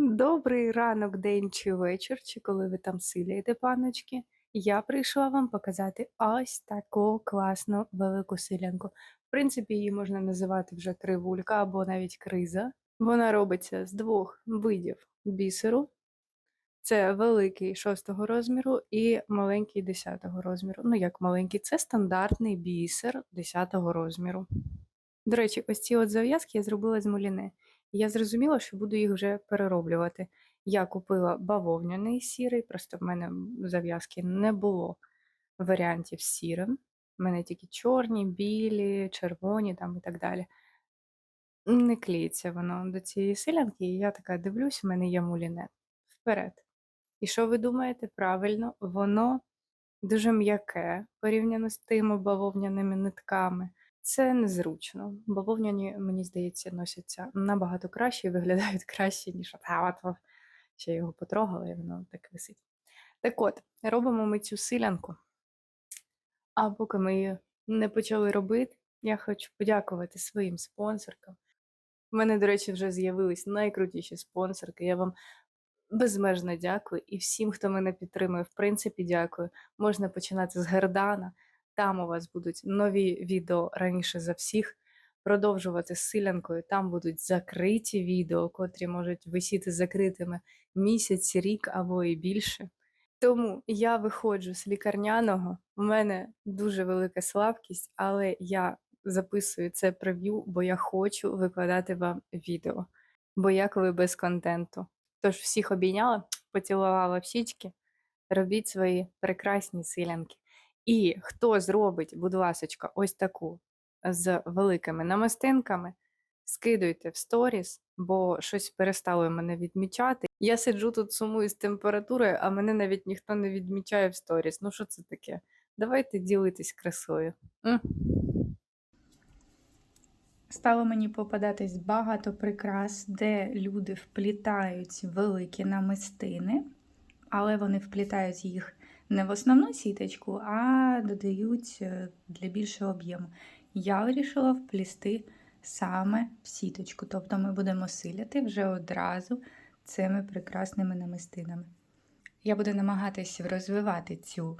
Добрий ранок, день чи вечір, чи коли ви там сидієте, паночки. Я прийшла вам показати ось таку класну велику силянку. В принципі, її можна називати вже кривулька або навіть криза. Вона робиться з двох видів бісеру. Це великий шостого розміру і маленький десятого розміру. Ну, як маленький, це стандартний бісер десятого розміру. До речі, ось ці от зав'язки я зробила з муліне. Я зрозуміла, що буду їх вже перероблювати. Я купила бавовняний сірий, просто в мене зав'язки не було варіантів з сірим. У мене тільки чорні, білі, червоні там і так далі. Не клеїться воно до цієї силянки, і я така дивлюсь, у мене є муліне. Вперед. І що ви думаєте? Правильно, воно дуже м'яке порівняно з тими бавовняними нитками. Це незручно. Бавовняні, мені здається, носяться набагато краще і виглядають краще, ніж от, ще його потрогала, і воно так висить. Так от, робимо ми цю силянку. А поки ми її не почали робити, я хочу подякувати своїм спонсоркам. У мене, до речі, вже з'явились найкрутіші спонсорки. Я вам безмежно дякую. І всім, хто мене підтримує, в принципі, дякую. Можна починати з Гердана. Там у вас будуть нові відео раніше за всіх. Продовжувати з силянкою. Там будуть закриті відео, котрі можуть висіти закритими місяць, рік або і більше. Тому я виходжу з лікарняного. У мене дуже велика слабкість, але я записую це прев'ю, бо я хочу викладати вам відео. Бо як ви без контенту. Тож всіх обійняла, поцілувала в щічки, робіть свої прекрасні силянки. І хто зробить, будь ласочка, ось таку з великими намистинками, скидуйте в сторіс, бо щось перестало мене відмічати. Я сиджу тут сумую з температурою, а мене навіть ніхто не відмічає в сторіс. Ну що це таке? Давайте ділитись красою. М? Стало мені попадатись багато прикрас, де люди вплітають великі намистини, але вони вплітають їх не в основну сіточку, а додають е, для більшого об'єму. Я вирішила вплісти саме в сіточку, тобто ми будемо силяти вже одразу цими прекрасними намистинами. Я буду намагатись розвивати цю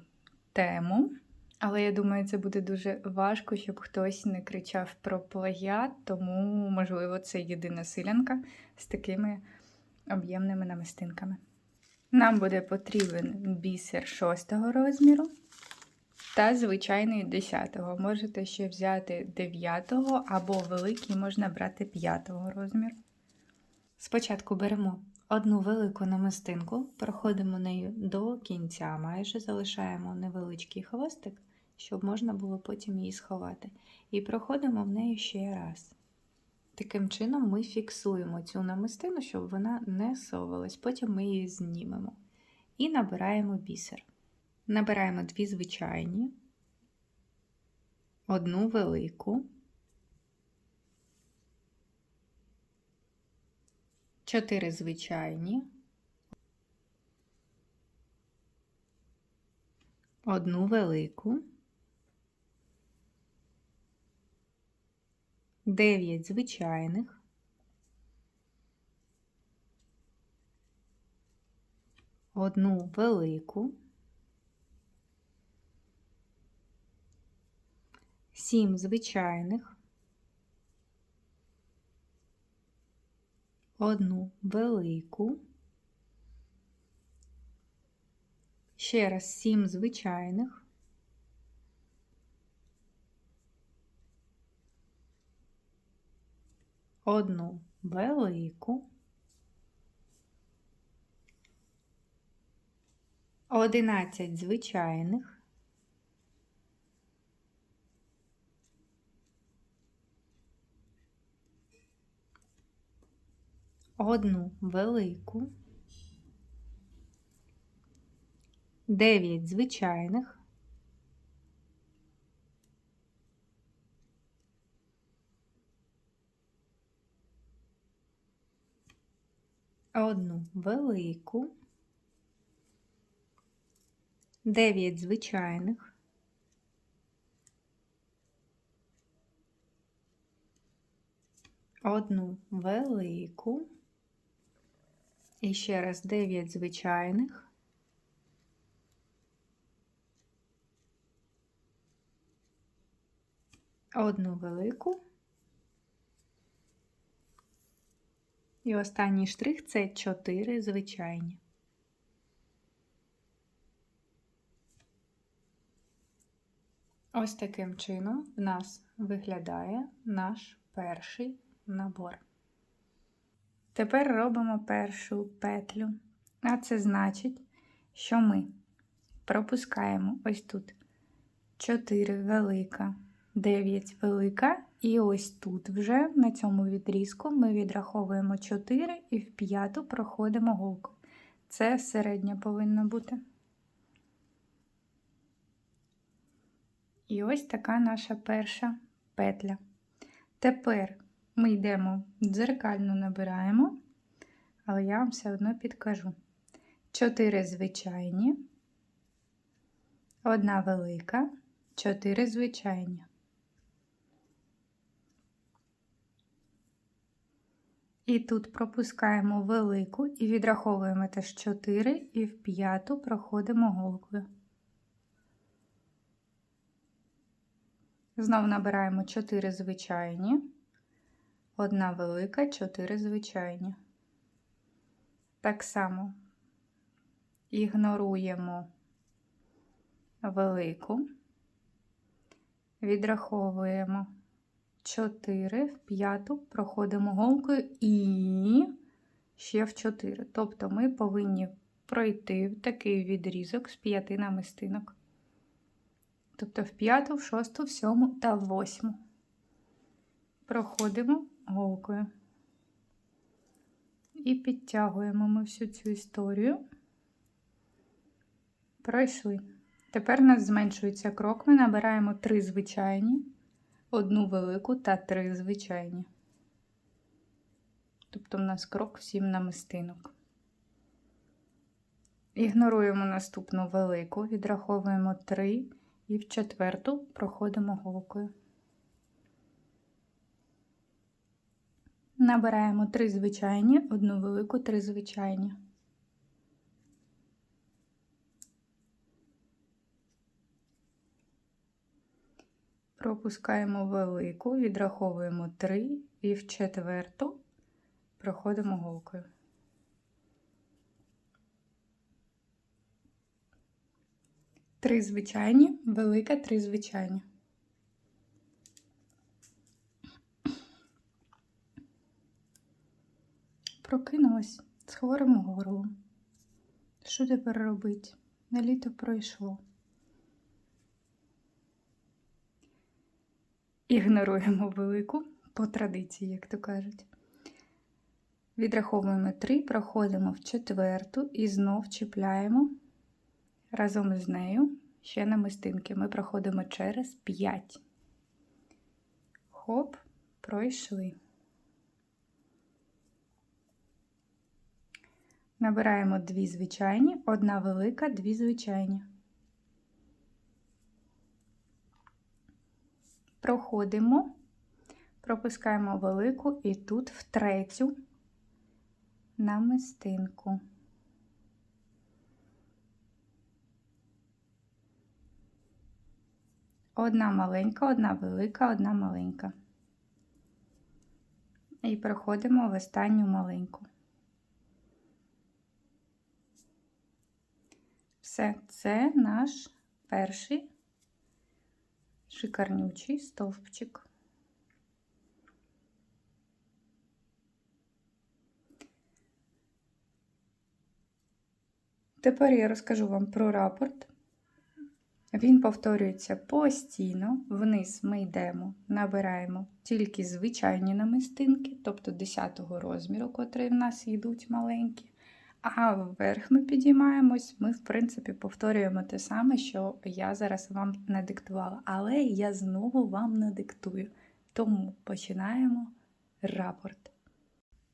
тему. Але я думаю, це буде дуже важко, щоб хтось не кричав про плагіат, тому, можливо, це єдина силянка з такими об'ємними намистинками. Нам буде потрібен бісер 6 розміру та звичайний 10. Можете ще взяти 9 або великий можна брати 5 розміру. Спочатку беремо одну велику намистинку, проходимо нею до кінця, майже залишаємо невеличкий хвостик, щоб можна було потім її сховати. І проходимо в неї ще раз. Таким чином ми фіксуємо цю намистину, щоб вона не совалась. Потім ми її знімемо. І набираємо бісер. Набираємо дві звичайні, одну велику, чотири звичайні, одну велику, дев'ять звичайних, одну велику, сім звичайних, одну велику, ще раз сім звичайних, одну велику, одинадцять звичайних, одну велику, дев'ять звичайних, одну велику, дев'ять звичайних, одну велику, І ще раз 9 звичайних. Одну велику. І останній штрих це 4 звичайні. Ось таким чином в нас виглядає наш перший набор. Тепер робимо першу петлю. А це значить, що ми пропускаємо ось тут 4 велика, 9 велика, і ось тут вже на цьому відрізку ми відраховуємо 4 і в п'яту проходимо голку. Це середня повинна бути. І ось така наша перша петля. Тепер ми йдемо дзеркально набираємо, але я вам все одно підкажу. 4 звичайні, одна велика, 4 звичайні. І тут пропускаємо велику і відраховуємо теж 4 і в п'яту проходимо голкою. Знову набираємо 4 звичайні, одна велика, 4 звичайні. Так само ігноруємо велику, відраховуємо 4 в п'яту, проходимо голкою і ще в 4. Тобто ми повинні пройти такий відрізок з п'яти намистинок. Тобто в п'яту, в шосту, в сьому та в восьму. Проходимо голкою. І підтягуємо ми всю цю історію. Пройшли. Тепер у нас зменшується крок. Ми набираємо три звичайні, одну велику та три звичайні. Тобто, в нас крок в сім намистинок. Ігноруємо наступну велику, відраховуємо 3 і в четверту проходимо голкою. Набираємо 3 звичайні, одну велику, 3 звичайні. Пропускаємо велику, відраховуємо 3 і в четверту проходимо голкою. Три звичайні, велика, три звичайні. Прокинулась з хворим горлом. Що тепер робити? На літо пройшло. Ігноруємо велику по традиції, як то кажуть. Відраховуємо три, проходимо в четверту і знов чіпляємо разом з нею ще намистинки. Ми проходимо через 5. Хоп, пройшли. Набираємо дві звичайні, одна велика, дві звичайні. Проходимо, пропускаємо велику і тут в третю намистинку. Одна маленька, одна велика, одна маленька. І проходимо в останню маленьку. Все, це наш перший шикарнючий стовпчик. Тепер я розкажу вам про рапорт. Він повторюється постійно. Вниз ми йдемо, набираємо тільки звичайні намистинки, тобто 10 розміру, котрі в нас йдуть маленькі. А вверх ми підіймаємось, ми, в принципі, повторюємо те саме, що я зараз вам надиктувала. Але я знову вам надиктую. Тому починаємо рапорт.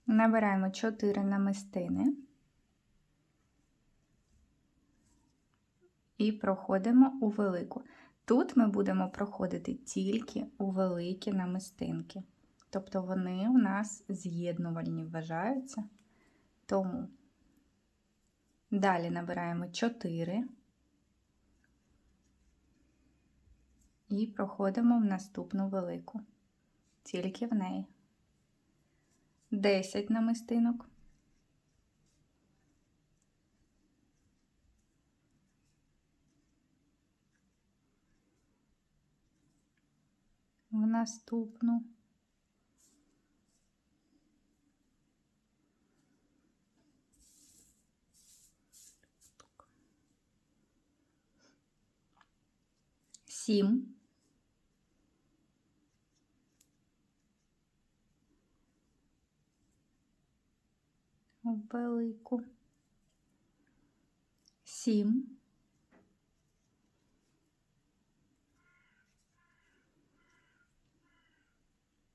Набираємо 4 намистини. і проходимо у велику. Тут ми будемо проходити тільки у великі намистинки. Тобто вони у нас з'єднувальні вважаються. Тому Далі набираємо 4 і проходимо в наступну велику, тільки в неї. 10 намистинок. В наступну. Сім. Велику. Сім.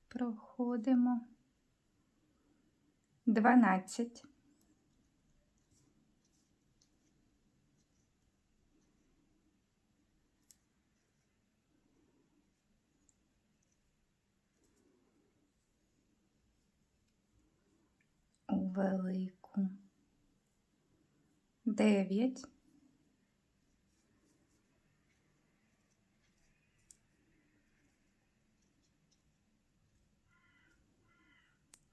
Проходимо. Дванадцять. У велику. Дев'ять.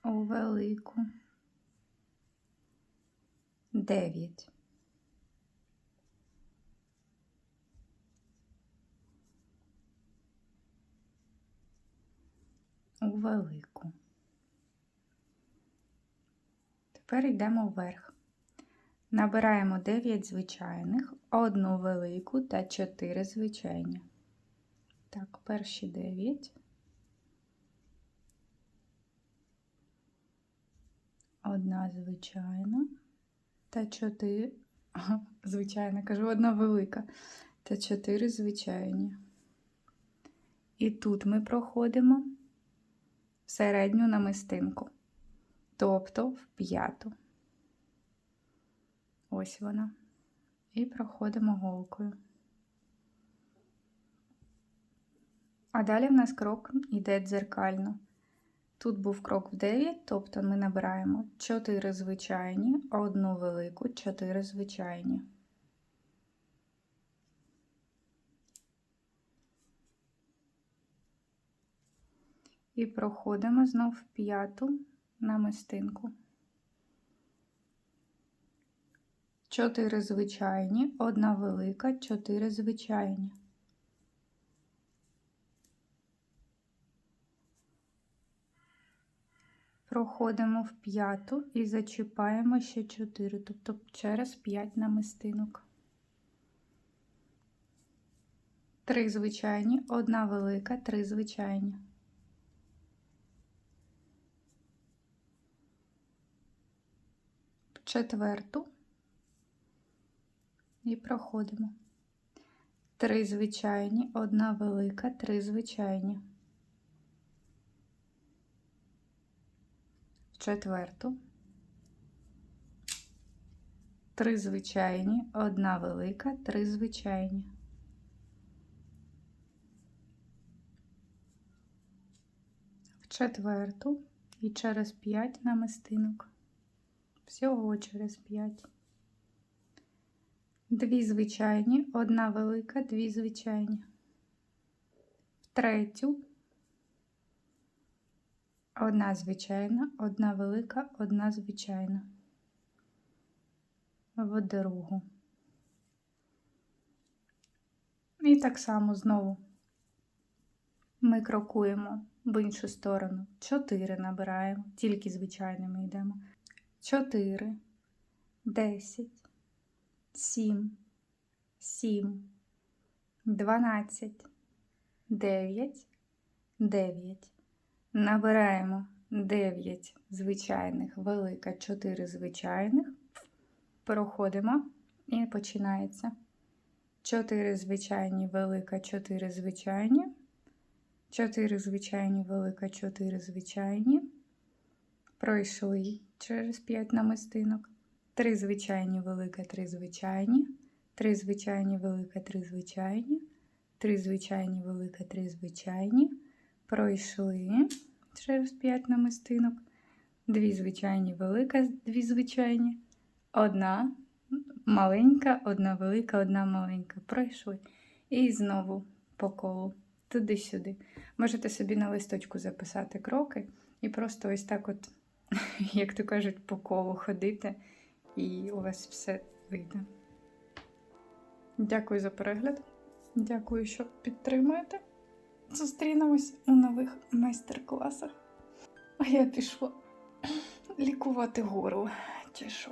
У велику. Дев'ять. У велику. Тепер йдемо вверх. Набираємо 9 звичайних, одну велику та 4 звичайні. Так, перші 9. Одна звичайна та 4. Звичайна, кажу, одна велика та 4 звичайні. І тут ми проходимо середню намистинку тобто в п'яту. Ось вона. І проходимо голкою. А далі в нас крок йде дзеркально. Тут був крок в 9, тобто ми набираємо 4 звичайні, одну велику, 4 звичайні. І проходимо знов в п'яту намистинку. Чотири звичайні, одна велика, чотири звичайні. Проходимо в п'яту і зачіпаємо ще чотири, тобто через п'ять намистинок. Три звичайні, одна велика, три звичайні. Четверту і проходимо. Три звичайні, одна велика, три звичайні. Четверту. Три звичайні, одна велика, три звичайні. В четверту і через п'ять намистинок. Всього через 5. Дві звичайні, одна велика, дві звичайні. В третю. Одна звичайна, одна велика, одна звичайна. В другу. І так само знову ми крокуємо в іншу сторону. Чотири набираємо, тільки звичайними йдемо. 4, 10, 7, 7, 12, 9, 9. Набираємо 9 звичайних, велика, 4 звичайних. Проходимо і починається. 4 звичайні, велика, 4 звичайні. 4 звичайні, велика, 4 звичайні. Пройшли через 5 намистинок. 3 звичайні, велика, 3 звичайні. 3 звичайні, велика, 3 звичайні. 3 звичайні, велика, 3 звичайні. Пройшли через 5 намистинок. 2 звичайні, велика, 2 звичайні. Одна маленька, одна велика, одна маленька. Пройшли. І знову по колу, туди-сюди. Можете собі на листочку записати кроки і просто ось так, от, як то кажуть, по колу ходити, і у вас все вийде. Дякую за перегляд. Дякую, що підтримуєте. Зустрінемось у нових майстер-класах. А я пішла лікувати горло чи що.